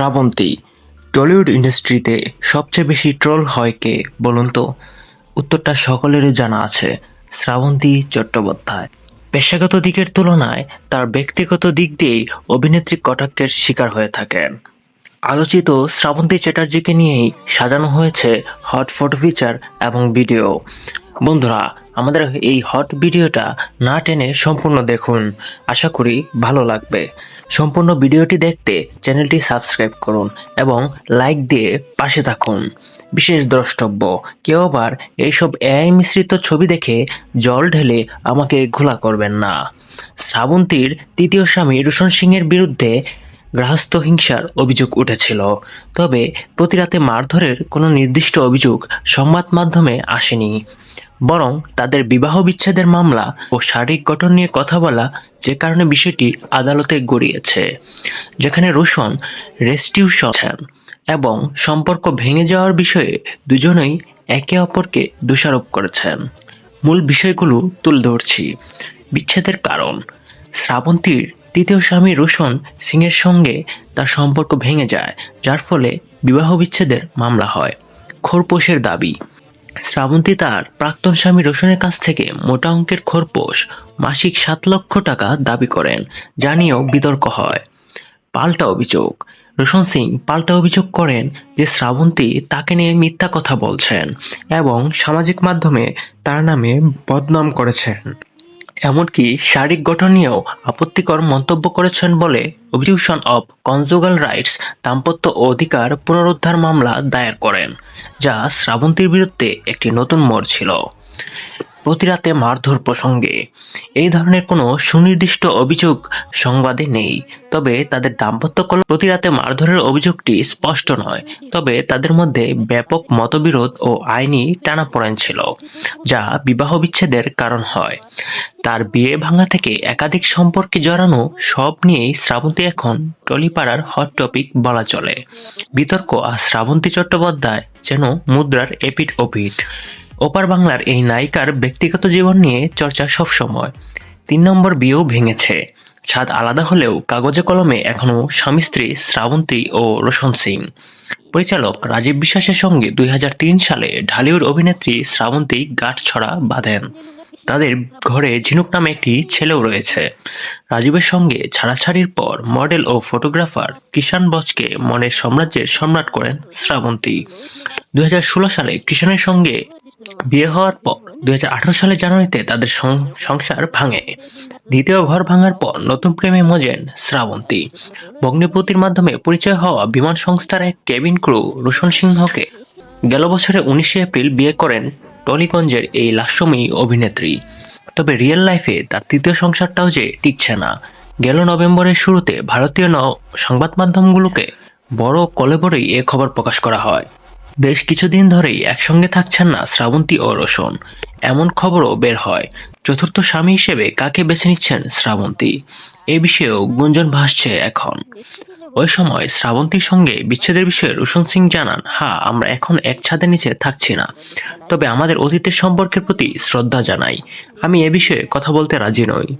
Srabanti, Tollywood ইন্ডাস্ট্রিতে সবচেয়ে বেশি ট্রোল হয় কে বলুন তো? উত্তরটা সকলেরই জানা আছে, শ্রাবন্তী চট্টোপাধ্যায়। পেশাগত দিকের তুলনায় তার ব্যক্তিগত দিক দিয়েই অভিনেত্রী কটাক্ষের শিকার হয়ে থাকেন। আলোচিত শ্রাবন্তী চ্যাটার্জিকে নিয়েই সাজানো হয়েছে হট ফটো ফিচার এবং ভিডিও। বন্ধুরা আমাদের এই হট ভিডিওটা না টেনে সম্পূর্ণ দেখুন। আশা করি ভালো লাগবে। সম্পূর্ণ ভিডিওটি দেখতে চ্যানেলটি সাবস্ক্রাইব করুন এবং লাইক দিয়ে পাশে থাকুন। বিশেষ দ্রষ্টব্য, কেউ আবার এইসব এআই মিশ্রিত ছবি দেখে জল ঢেলে আমাকে ঘোলা করবেন না। শ্রাবন্তীর তৃতীয় স্বামী রোশন সিংয়ের বিরুদ্ধে গৃহস্থ হিংসার অভিযোগ উঠেছিল। তবে প্রতিরাতে মারধরের কোনো নির্দিষ্ট অভিযোগ সংবাদ মাধ্যমে আসেনি। বরং তাদের বিবাহ বিচ্ছেদের মামলা ও শারীরিক গঠন নিয়ে কথা বলা যে কারণে বিষয়টি আদালতে গড়িয়েছে, যেখানে রোশন রেস্টিউশন এবং সম্পর্ক ভেঙে যাওয়ার বিষয়ে দুজনেই একে অপরকে দোষারোপ করেছেন। মূল বিষয়গুলো তুলে ধরছি। বিচ্ছেদের কারণ। শ্রাবন্তীর তৃতীয় স্বামী রোশন সিংয়ের সঙ্গে তার সম্পর্ক ভেঙে যায়, যার ফলে বিবাহ বিচ্ছেদের মামলা হয়। খোরপোশের দাবি। শ্রাবন্তী তার প্রাক্তন স্বামী রোশনের কাছ থেকে মোটা অঙ্কের খরপোশ মাসিক সাত লক্ষ টাকা দাবি করেন, যা নিয়েও বিতর্ক হয়। পাল্টা অভিযোগ। রোশন সিং পাল্টা অভিযোগ করেন যে শ্রাবন্তী তাকে নিয়ে মিথ্যা কথা বলছেন এবং সামাজিক মাধ্যমে তার নামে বদনাম করেছেন। এমনকি শারীরিক গঠন নিয়েও আপত্তিকর মন্তব্য করেছেন বলে অবজিউশন অব কনজুগাল রাইটস দাম্পত্য অধিকার পুনরুদ্ধার মামলা দায়ের করেন, যা শ্রাবন্তীর বিরুদ্ধে একটি নতুন মোড় ছিল। প্রতিরাতে মারধর প্রসঙ্গে। এই ধরনের কোনো সুনির্দিষ্ট অভিযোগ সংবাদে নেই। তবে তাদের দাম্পত্য কল প্রতিরাতে মারধরের অভিযোগটি স্পষ্ট নয়। তবে তাদের মধ্যে ব্যাপক মতবিরোধ ও আইনি টানাপোড়েন ছিল, যা বিবাহ বিচ্ছেদের কারণ হয়। তার বিয়ে ভাঙা থেকে একাধিক সম্পর্কে জড়ানো সব নিয়েই শ্রাবন্তী এখন টলিপাড়ার হট টপিক বলা চলে। বিতর্ক আর শ্রাবন্তী চট্টোপাধ্যায় যেন মুদ্রার এপিট ওপিট ওপার বাংলার এই নায়িকার ব্যক্তিগত জীবন নিয়ে চর্চা সবসময়। তিন নম্বর বিয়েও ভেঙেছে। ছাদ আলাদা হলেও কাগজে কলমে এখনও স্বামী স্ত্রী শ্রাবন্তী ও রোশন সিং। পরিচালক রাজীব বিশ্বাসের সঙ্গে দুই হাজার তিন সালে ঢালিউড অভিনেত্রী শ্রাবন্তী গাঁটছড়া বাঁধেন। তাদের ঘরে ঝিনুক নামে একটি ছেলেও রয়েছে। রাজীবের সঙ্গে ছাড়াছাড়ির পর মডেল ও ফটোগ্রাফার কিষান বচকে মনের সাম্রাজ্যের সম্রাট করেন শ্রাবন্তী। দুই সালে কিষানের সঙ্গে বিয়ে হওয়ার পর দুই সালে জানুয়ারিতে তাদের সংসার ভাঙে। দ্বিতীয় ঘর ভাঙার পর নতুন প্রেমে মজেন শ্রাবন্তী। ভগ্নিপতির মাধ্যমে পরিচয় হওয়া বিমান সংস্থার এক কেবিন ক্রু রোশন সিংহকে গেল বছরে উনিশে এপ্রিল বিয়ে করেন টলিগঞ্জের এই লাস্যময়ী অভিনেত্রী। তবে রিয়েল লাইফে তার তৃতীয় সংসারটাও যে টিকছে না। গেল নভেম্বরের শুরুতে ভারতীয় ন- সংবাদ মাধ্যমগুলোকে বড় কলেবরেই এ খবর প্রকাশ করা হয়। বেশ কিছুদিন ধরেই একসঙ্গে থাকছেন না শ্রাবন্তী ও রোশন। এমন খবরও বের হয়। চতুর্থ স্বামী হিসেবে কাকে বেছে নিচ্ছেন শ্রাবন্তী? এ বিষয়েও গুঞ্জন ভাসছে এখন। ওই সময় শ্রাবন্তীর সঙ্গে বিচ্ছেদের বিষয়ে রুশন সিং জানান হা আমরা এখন এক ছাদের নিচে থাকছি না। তবে আমাদের অতীতের সম্পর্কের প্রতি শ্রদ্ধা জানাই। আমি এ বিষয়ে কথা বলতে রাজি নই।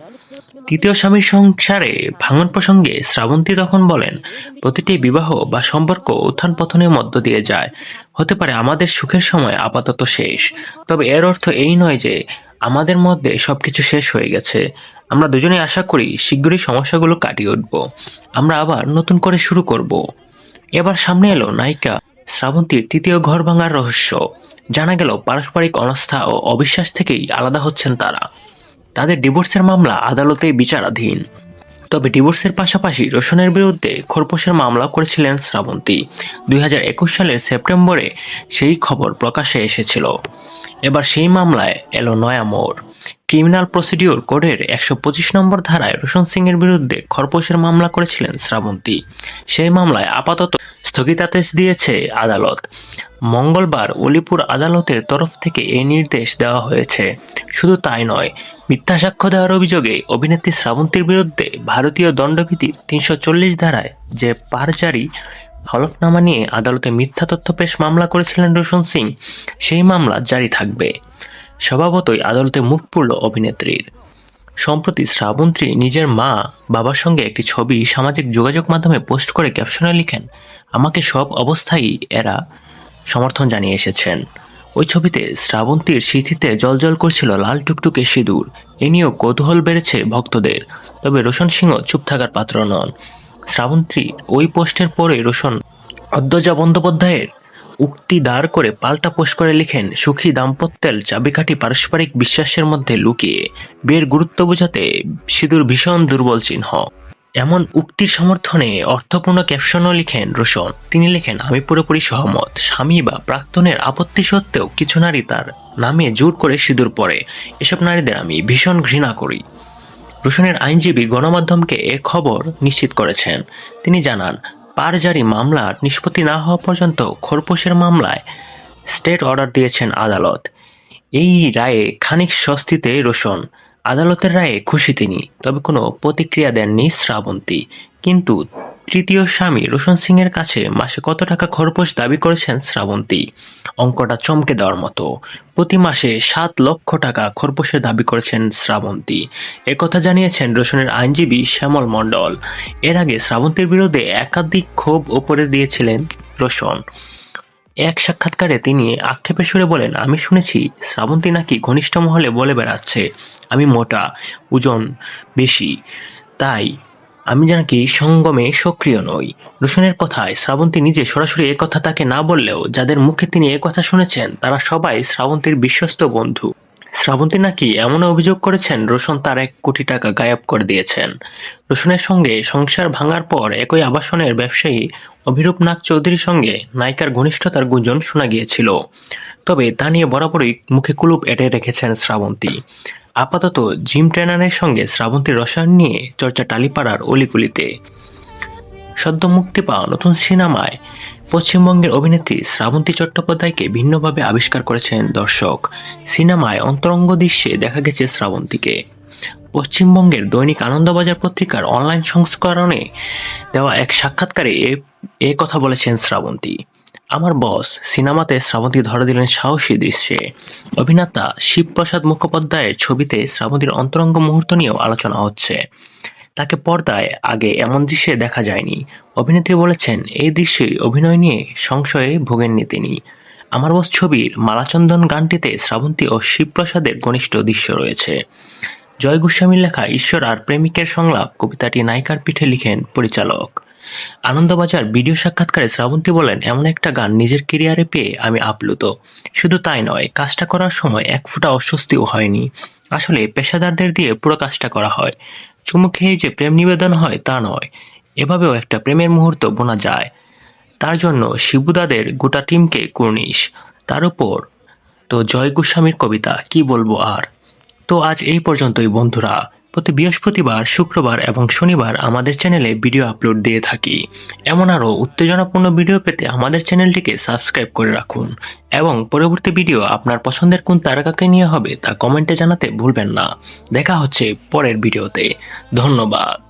তৃতীয় স্বামীর সংসারে ভাঙন প্রসঙ্গে শ্রাবন্তী তখন বলেন, প্রতিটি বিবাহ বা সম্পর্ক উত্থান পথনের মধ্য দিয়ে যায়। হতে পারে আমাদের সুখের সময় আপাতত শেষ। তবে এর অর্থ এই নয় যে আমাদের মধ্যে সবকিছু শেষ হয়ে গেছে। আমরা দুজনেই আশা করি শীঘ্রই সমস্যাগুলো কাটিয়ে উঠব। আমরা আবার নতুন করে শুরু করব। এবার সামনে এলো নায়িকা শ্রাবন্তীর তৃতীয় ঘর ভাঙার রহস্য। জানা গেল, পারস্পরিক অনাস্থা ও অবিশ্বাস থেকেই আলাদা হচ্ছেন তারা। তাদের ডিভোর্সের মামলা আদালতে বিচারাধীন। তবে ডিভোর্সের পাশাপাশি রোশনের বিরুদ্ধে খোরপোশের মামলা করেছিলেন শ্রাবন্তী। দুই সালের সেপ্টেম্বরে সেই খবর প্রকাশ্যে এসেছিল। এবার সেই মামলায় এলো নয়া মোড়। ক্রিমিনাল প্রসিডিওর কোডের একশো পঁচিশ নম্বর ধারায় রোশন সিং এর বিরুদ্ধে খরপোশের মামলা করেছিলেন শ্রাবন্তী। সেই মামলায় আপাতত স্থগিতাদেশ দিয়েছে আদালত। মঙ্গলবার অলিপুর আদালতের তরফ থেকে এই নির্দেশ দেওয়া হয়েছে। শুধু তাই নয়, মিথ্যা সাক্ষ্য দেওয়ার অভিযোগে অভিনেত্রী শ্রাবন্তীর বিরুদ্ধে ভারতীয় দণ্ডবিধির তিনশো চল্লিশ ধারায় যে পারজারি হলফনামা নিয়ে আদালতে মিথ্যা তথ্য পেশ মামলা করেছিলেন রোশন সিং, সেই মামলা জারি থাকবে। স্বভাবতই আদালতে মুখ পুরল অভিনেত্রীর। সম্প্রতি শ্রাবন্তী নিজের মা বাবার সঙ্গে একটি ছবি সামাজিক যোগাযোগ মাধ্যমে পোস্ট করে ক্যাপশনে লিখেন, আমাকে সব অবস্থায় এরা সমর্থন জানিয়ে এসেছেন। ওই ছবিতে শ্রাবন্তীর স্মৃতিতে জলজল করছিল লাল টুকটুকে সিঁদুর। এ নিয়েও কৌতূহল বেড়েছে ভক্তদের। তবে রোশন সিংহ চুপ থাকার পাত্র নন। শ্রাবন্তী ওই পোস্টের পরে রোশন অদ্যজা বন্দ্যোপাধ্যায়ের উক্তি দাঁড় করে পাল্টা পোস্ট করে লিখেন, সুখী দাম্পত্যের চাবিকাঠি পারস্পরিক বিশ্বাসের মধ্যে লুকিয়ে। বিয়ের গুরুত্ব বোঝাতে সিঁদুর ভীষণ দুর্বল চিহ্ন। এমন উক্তির সমর্থনে অর্থপূর্ণ ক্যাপশনও লিখেন রোশন। তিনি লেখেন, আমি পুরোপুরি সহমত। স্বামী বা প্রাক্তনের আপত্তি সত্ত্বেও কিছু নারী তার নামে জোর করে সিঁদুর পরে। এসব নারীদের আমি ভীষণ ঘৃণা করি। রোশনের আইনজীবী গণমাধ্যমকে এ খবর নিশ্চিত করেছেন। তিনি জানান পারজারি মামলার নিষ্পত্তি না হওয়া পর্যন্ত খোরপোশের মামলায় স্টেট অর্ডার দিয়েছেন আদালত। এই রায়ে খানিক স্বস্তিতে রোশন। আদালতের রায়ে খুশি তিনি, তবে কোনো প্রতিক্রিয়া দেননি শ্রাবন্তী। কিন্তু তৃতীয় স্বামী রোশন সিং এর কাছে মাসে কত টাকা খরপোশ দাবি করেছেন শ্রাবন্তী? অঙ্কটা চমকে দেওয়ার মতো। প্রতি মাসে সাত লক্ষ টাকা খরপোশের দাবি করেছেন শ্রাবন্তী। একথা জানিয়েছেন রোশনের আইনজীবী শ্যামল মণ্ডল। এর আগে শ্রাবন্তীর বিরুদ্ধে একাধিক ক্ষোভ ওপরে দিয়েছিলেন রোশন। এক সাক্ষাৎকারে তিনি আক্ষেপের সুরে বলেন, আমি শুনেছি শ্রাবন্তী নাকি ঘনিষ্ঠ মহলে বলে বেড়াচ্ছে। আমি মোটা, ওজন বেশি, তাই আমি নাকি সঙ্গমে সক্রিয় নই। রোশনের কথায় শ্রাবন্তী নিজে সরাসরি এ কথা তাকে না বললেও যাদের মুখে তিনি এ কথা শুনেছেন, তারা সবাই শ্রাবন্তীর বিশ্বস্ত বন্ধু। শ্রাবন্তী নাকি এমন অভিযোগ করেছেন, রোশন তার এক কোটি টাকা গায়েব করে দিয়েছেন। রোশনের সঙ্গে সংসার ভাঙার পর একই আবাসনের ব্যবসায়ী অভিরূপ নাগ চৌধুরীর সঙ্গে নায়িকার ঘনিষ্ঠতার গুঞ্জন শোনা গিয়েছিল। তবে তা নিয়ে বরাবরই মুখে কুলুপ এঁটে রেখেছেন শ্রাবন্তী। আপাতত জিম ট্রেনারের সঙ্গে শ্রাবন্তীর রসায়ন নিয়ে চর্চা টালিপাড়ার অলিগুলিতে। সদ্য মুক্তি পাওয়া নতুন সিনেমায় পশ্চিমবঙ্গের অভিনেত্রী শ্রাবন্তী চট্টোপাধ্যায়কে ভিন্নভাবে আবিষ্কার করেছেন দর্শক। সিনেমায় অন্তরঙ্গ দৃশ্যে দেখা গেছে শ্রাবন্তীকে। পশ্চিমবঙ্গের দৈনিক আনন্দবাজার পত্রিকার অনলাইন সংস্করণে দেওয়া এক সাক্ষাৎকারে এ এ কথা বলেছেন শ্রাবন্তী। আমার বস সিনেমাতে শ্রাবন্তী ধরা দিলেন সাহসী দৃশ্যে। অভিনেতা শিবপ্রসাদ মুখোপাধ্যায়ের ছবিতে শ্রাবন্তীর অন্তরঙ্গ মুহূর্ত নিয়েও আলোচনা হচ্ছে। তাকে পর্দায় আগে এমন দৃশ্যে দেখা যায়নি। অভিনেত্রী বলেছেন, এই দৃশ্যে অভিনয় নিয়ে সংশয়ে ভোগেননি তিনি। আমার বস ছবির মালাচন্দন গানটিতে শ্রাবন্তী ও শিবপ্রসাদের ঘনিষ্ঠ দৃশ্য রয়েছে। জয় গোস্বামীর লেখা ঈশ্বর আর প্রেমিকের সংলাপ কবিতাটি নায়িকার পিঠে লিখেন পরিচালক। আনন্দবাজার ভিডিও সাক্ষাৎকারে শ্রাবন্তী বলেন, এমন একটা গান নিজের কেরিয়ারে পেয়ে আমি আপ্লুত। শুধু তাই নয়, কাজটা করার সময় এক ফোঁটা অস্বস্তিও হয়নি। আসলে পেশাদারদের দিয়ে পুরো কাজটা করা হয়। চুমু খেয়ে যে প্রেম নিবেদন হয় তা নয়। এভাবেও একটা প্রেমের মুহূর্ত বোনা যায়। তার জন্য শিবুদাদের গোটা টিমকে কুর্নিশ। তার উপর তো জয় গোস্বামীর কবিতা, কি বলব আর? তো আজ এই পর্যন্তই, বন্ধুরা। প্রতি বৃহস্পতিবার, শুক্রবার এবং শনিবার আমাদের চ্যানেলে ভিডিও আপলোড দিয়ে থাকি। এমন আরও উত্তেজনাপূর্ণ ভিডিও পেতে আমাদের চ্যানেলটিকে সাবস্ক্রাইব করে রাখুন এবং পরবর্তী ভিডিও আপনার পছন্দের কোন তারকাকে নিয়ে হবে তা কমেন্টে জানাতে ভুলবেন না। দেখা হচ্ছে পরের ভিডিওতে। ধন্যবাদ।